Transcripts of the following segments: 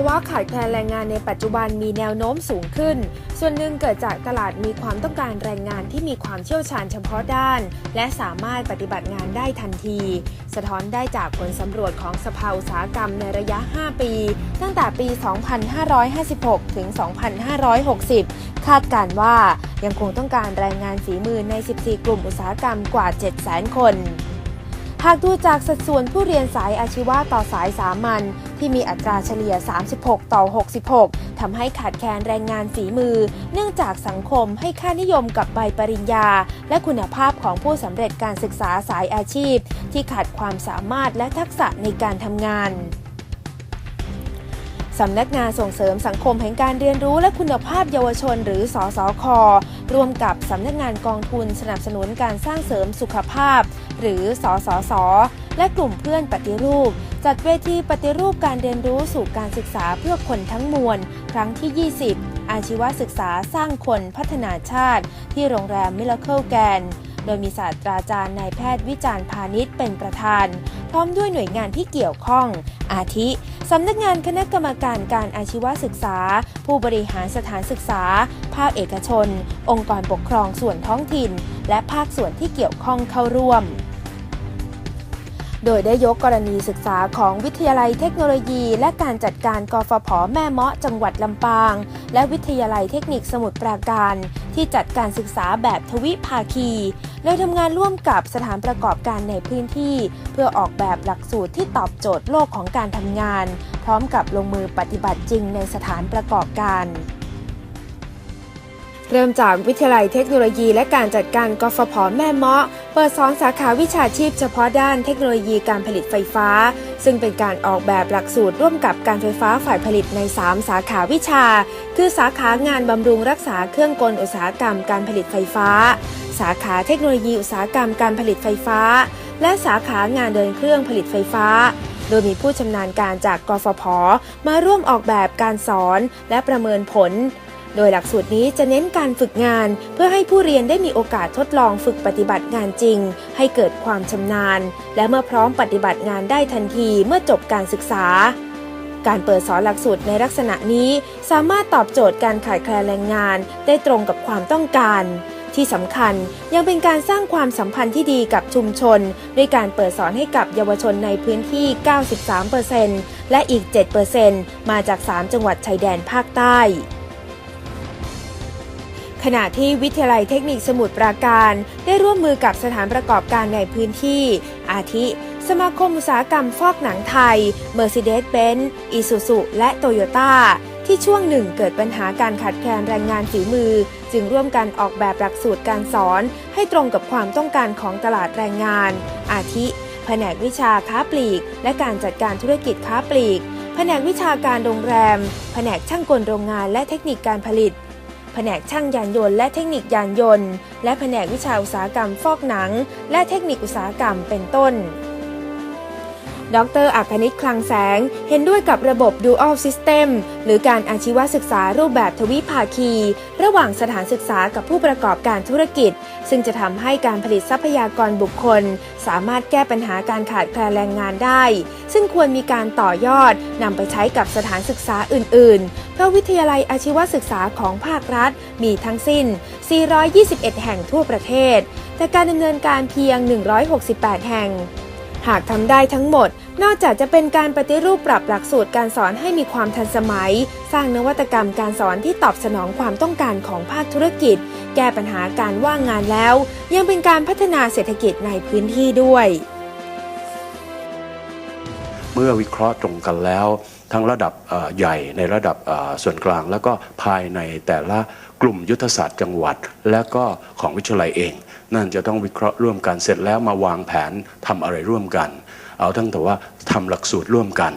าวะขาดแคลนแรงงานในปัจจุบันมีแนวโน้มสูงขึ้น ส่วนหนึ่งเกิดจากตลาดมีความต้องการแรงงานที่มีความเชี่ยวชาญเฉพาะด้าน และสามารถปฏิบัติงานได้ทันที สะท้อนได้จากผลสำรวจของสภาอุตสาหกรรมในระยะ 5 ปี ตั้งแต่ปี 2556 ถึง 2560 คาดการณ์ว่ายังคงต้องการแรงงานฝีมือใน 14 กลุ่มอุตสาหกรรมกว่า 700,000 คน หากดูจากสัดส่วนผู้เรียนสายอาชีวะต่อสายสามัญที่มีอัตราเฉลี่ย 36 ต่อ 66 ทำให้ขาดแคลนแรงงานฝีมือ เนื่องจากสังคมให้ค่านิยมกับใบปริญญา และคุณภาพของผู้สำเร็จการศึกษาสายอาชีพ ที่ขาดความสามารถและทักษะในการทำงาน สำนักงานส่งเสริมสังคมแห่งการเรียนรู้และคุณภาพเยาวชน หรือสอสอคร่วมกับสำนักงานกองทุนสนับสนุนการสร้างเสริมสุขภาพ หรือสอสอสและกลุ่มเพื่อนปฏิรูป จัดเวทีปฏิรูปการเรียนรู้สู่การศึกษาเพื่อคนทั้งมวล ครั้งที่ 20 อาชีวศึกษาสร้างคนพัฒนาชาติ ที่โรงแรมมิลเคิลแกนโดยมีศาสตราจารย์นายแพทย์วิจารณ์พาณิชย์เป็นประธาน พร้อมด้วยหน่วยงานที่เกี่ยวข้อง อาทิ สำนักงานคณะกรรมการการอาชีวศึกษา ผู้บริหารสถานศึกษา ภาคเอกชน องค์กรปกครองส่วนท้องถิ่น และภาคส่วนที่เกี่ยวข้องเข้าร่วม โดยได้ยกกรณีศึกษาของวิทยาลัยเทคโนโลยี และการจัดการกฟผแม่เมาะจังหวัดลำปาง และวิทยาลัยเทคนิคสมุทรปราการ ที่จัดการศึกษาแบบทวิภาคีโดยทำงานร่วมกับสถานประกอบการในพื้นที่ เพื่อออกแบบหลักสูตรที่ตอบโจทย์โลกของการทำงาน พร้อมกับลงมือปฏิบัติจริงในสถานประกอบการ เริ่มจากวิทยาลัยเทคโนโลยีและการจัดการกฟผแม่เมาะ เปิดสอนสาขาวิชาชีพเฉพาะด้านเทคโนโลยีการผลิตไฟฟ้า ซึ่งเป็นการออกแบบหลักสูตรร่วมกับการไฟฟ้าฝ่ายผลิตใน 3 สาขาวิชา คือสาขางานบำรุงรักษาเครื่องกลอุตสาหกรรมการผลิตไฟฟ้า สาขาเทคโนโลยีอุตสาหกรรมการผลิตไฟฟ้า และสาขางานเดินเครื่องผลิตไฟฟ้าโดยมีผู้ชำนาญการจากกฟผ มาร่วมออกแบบการสอนและประเมินผล โดยหลักสูตรนี้จะเน้นการฝึกงาน เพื่อให้ผู้เรียนได้มีโอกาสทดลองฝึกปฏิบัติงานจริง ให้เกิดความชำนาญ และเมื่อพร้อมปฏิบัติงานได้ทันทีเมื่อจบการศึกษา การเปิดสอนหลักสูตรในลักษณะนี้สามารถตอบโจทย์การขาดแคลนแรงงานได้ตรงกับความต้องการที่สำคัญยังเป็นการสร้างความสัมพันธ์ที่ดีกับชุมชน ด้วยการเปิดสอนให้กับเยาวชนในพื้นที่ 93%และอีก 7%มาจาก 3 จังหวัดชายแดนภาคใต้ ขณะที่วิทยาลัยเทคนิคสมุทรปราการ ได้ร่วมมือกับสถานประกอบการในพื้นที่ อาทิ สมาคมอุตสาหกรรมฟอกหนังไทย Mercedes-Benz Isuzu และ Toyota ที่ช่วงหนึ่งเกิดปัญหาการขาดแคลนแรงงานฝีมือ จึงร่วมกันออกแบบหลักสูตรการสอน ให้ตรงกับความต้องการของตลาดแรงงาน อาทิ แผนกวิชาค้าปลีก และการจัดการธุรกิจค้าปลีก แผนกวิชาการโรงแรม แผนกช่างกลโรงงานและเทคนิคการผลิต แผนกช่างยานยนต์และเทคนิคยานยนต์ และแผนกวิชาอุตสาหกรรมฟอกหนัง และเทคนิคอุตสาหกรรมเป็นต้น ดรอัคนิตคลังแสง เห็นด้วยกับระบบ Dual System หรือการอาชีวศึกษารูปแบบทวิภาคี ระหว่างสถานศึกษากับผู้ประกอบการธุรกิจ ซึ่งจะทำให้การผลิตทรัพยากรบุคคล สามารถแก้ปัญหาการขาดแคลนแรงงานได้ ซึ่งควรมีการต่อยอดนำไปใช้กับสถานศึกษาอื่น ๆ เพราะวิทยาลัยอาชีวศึกษาของภาครัฐ มีทั้งสิ้น 421 แห่งทั่วประเทศ แต่การดำเนินการเพียง 168 แห่ง หากทำได้ทั้งหมด นอกจากจะเป็นการปฏิรูปปรับหลักสูตรการสอนให้มีความทันสมัย สร้างนวัตกรรมการสอนที่ตอบสนองความต้องการของภาคธุรกิจ แก้ปัญหาการว่างงานแล้ว ยังเป็นการพัฒนาเศรษฐกิจในพื้นที่ด้วย เมื่อวิเคราะห์ตรงกันแล้ว ทั้งระดับใหญ่ในระดับส่วนกลาง แล้วก็ภายในแต่ละกลุ่มยุทธศาสตร์จังหวัด และก็ของวิทยาลัยเอง นั่นจะต้องวิเคราะห์ร่วมกันเสร็จแล้วมาวางแผนทำอะไรร่วมกัน เอาทั้งแต่ว่าทำหลักสูตรร่วมกัน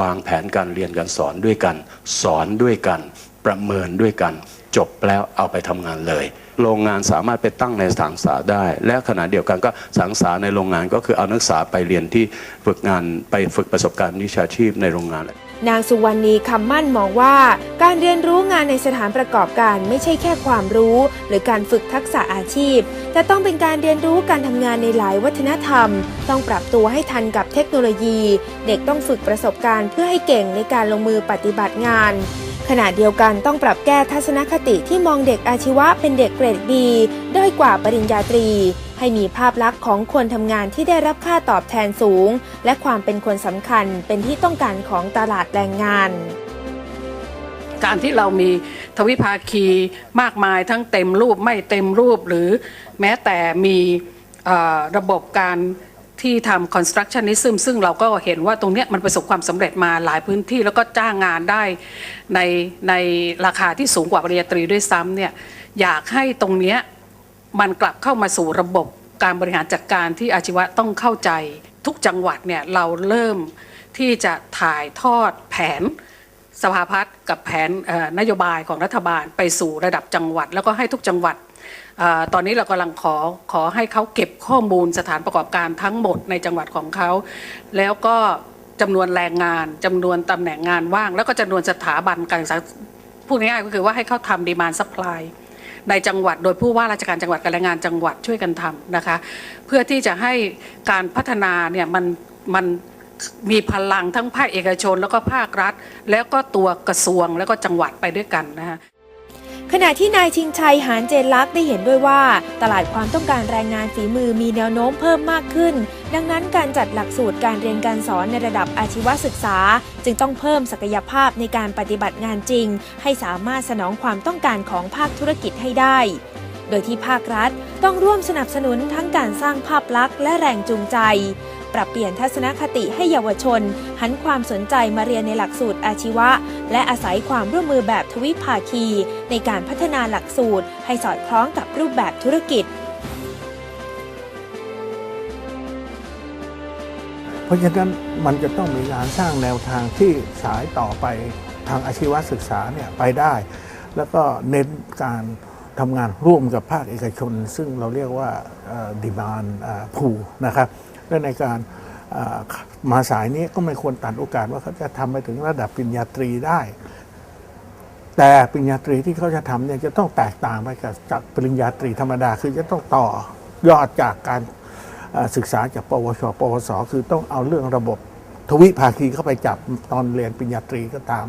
วางแผนการเรียนการสอนด้วยกัน สอนด้วยกัน ประเมินด้วยกัน จบแล้วเอาไปทำงานเลย โรงงานสามารถไปตั้งในสถานศึกษาได้ และขณะเดียวกันก็สถานศึกษาในโรงงานก็คือเอานักศึกษาไปเรียนที่ฝึกงานไปฝึกประสบการณ์วิชาชีพในโรงงานนางสุวรรณีคำมั่นมองว่า การเรียนรู้งานในสถานประกอบการไม่ใช่แค่ความรู้ หรือการฝึกทักษะอาชีพ แต่ต้องเป็นการเรียนรู้การทำงานในหลายวัฒนธรรม ต้องปรับตัวให้ทันกับเทคโนโลยี เด็กต้องฝึกประสบการณ์เพื่อให้เก่งในการลงมือปฏิบัติงาน ขณะเดียวกันต้องปรับแก้ทัศนคติที่มองเด็กอาชีวะเป็นเด็กเกรดดีด้อยกว่าปริญญาตรี ให้มีภาพลักษณ์ของคนทำงานที่ได้รับค่าตอบแทนสูง และความเป็นคนสำคัญเป็นที่ต้องการของตลาดแรงงานการที่เรามีทวิภาคีมากมายทั้งเต็มรูปไม่เต็มรูปหรือแม้แต่มีระบบการ ที่ทำ constructionism ซึ่งเราก็เห็นว่าตรงเนี้ยมันประสบความสำเร็จมาหลายพื้นที่แล้วก็จ้างงานได้ในในราคาที่สูงกว่าปริญญาตรีด้วยซ้ำเนี่ยอยากให้ตรงเนี้ยมันกลับเข้ามาสู่ระบบการบริหารจัดการที่อาชีวะต้องเข้าใจ ทุกจังหวัดเนี่ยเราเริ่มที่จะถ่ายทอดแผนสภาพัฒน์กับแผนนโยบายของรัฐบาลไปสู่ระดับจังหวัด แล้วก็ให้ทุกจังหวัด ตอนนี้เรากำลังขอขอให้เขาเก็บข้อมูลสถานประกอบการทั้งหมดในจังหวัดของเขา แล้วก็จำนวนแรงงานจำนวนตำแหน่งงานว่าง แล้วก็จำนวนสถาบันการศึกษาพูดง่ายๆก็คือว่าให้เขาทำดีมานซัพพลายในจังหวัดโดยผู้ว่าราชการจังหวัดกับแรงงานจังหวัดช่วยกันทำนะคะ เพื่อที่จะให้การพัฒนาเนี่ยมันมันมีพลังทั้งภาคเอกชน แล้วก็ภาครัฐ แล้วก็ตัวกระทรวงแล้วก็จังหวัดไปด้วยกันนะคะ ขณะที่นายชิงชัยหานเจนลักษ์ได้เห็นด้วยว่า ตลาดความต้องการแรงงานฝีมือมีแนวโน้มเพิ่มมากขึ้น ดังนั้นการจัดหลักสูตรการเรียนการสอนในระดับอาชีวศึกษา จึงต้องเพิ่มศักยภาพในการปฏิบัติงานจริง ให้สามารถสนองความต้องการของภาคธุรกิจให้ได้ โดยที่ภาครัฐต้องร่วมสนับสนุนทั้งการสร้างภาพลักษณ์และแรงจูงใจ ปรับเปลี่ยนทัศนคติให้เยาวชน หันความสนใจมาเรียนในหลักสูตรอาชีวะ และอาศัยความร่วมมือแบบทวิภาคี ในการพัฒนาหลักสูตร ให้สอดคล้องกับรูปแบบธุรกิจ เพราะฉะนั้นมันจะต้องมีการสร้างแนวทางที่สายต่อไปทางอาชีวศึกษาเนี่ยไปได้ แล้วก็เน้นการทำงานร่วมกับภาคเอกชน ซึ่งเราเรียกว่าดีมานพูนะครับ และในการมาสายนี้ก็ไม่ควรตัดโอกาสว่าเขาจะทำไปถึงระดับปริญญาตรีได้ แต่ปริญญาตรีที่เขาจะทำเนี่ยจะต้องแตกต่างไปกับจากปริญญาตรีธรรมดา คือจะต้องต่อยอดจากการศึกษาจากปวช ปวส คือต้องเอาเรื่องระบบทวิภาคีเข้าไปจับตอนเรียนปริญญาตรีก็ตาม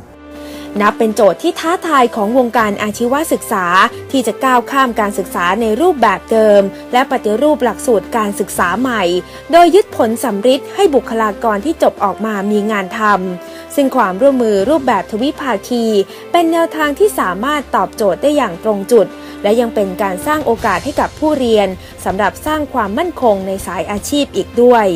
นับเป็นโจทย์ที่ท้าทายของวงการอาชีวศึกษา ที่จะก้าวข้ามการศึกษาในรูปแบบเดิม และปฏิรูปหลักสูตรการศึกษาใหม่ โดยยึดผลสำฤทธิ์ให้บุคลากรที่จบออกมามีงานทำซึ่งความร่วมมือรูปแบบทวิภาคี เป็นแนวทางที่สามารถตอบโจทย์ได้อย่างตรงจุด และยังเป็นการสร้างโอกาสให้กับผู้เรียนสำหรับสร้างความมั่นคงในสายอาชีพอีกด้วย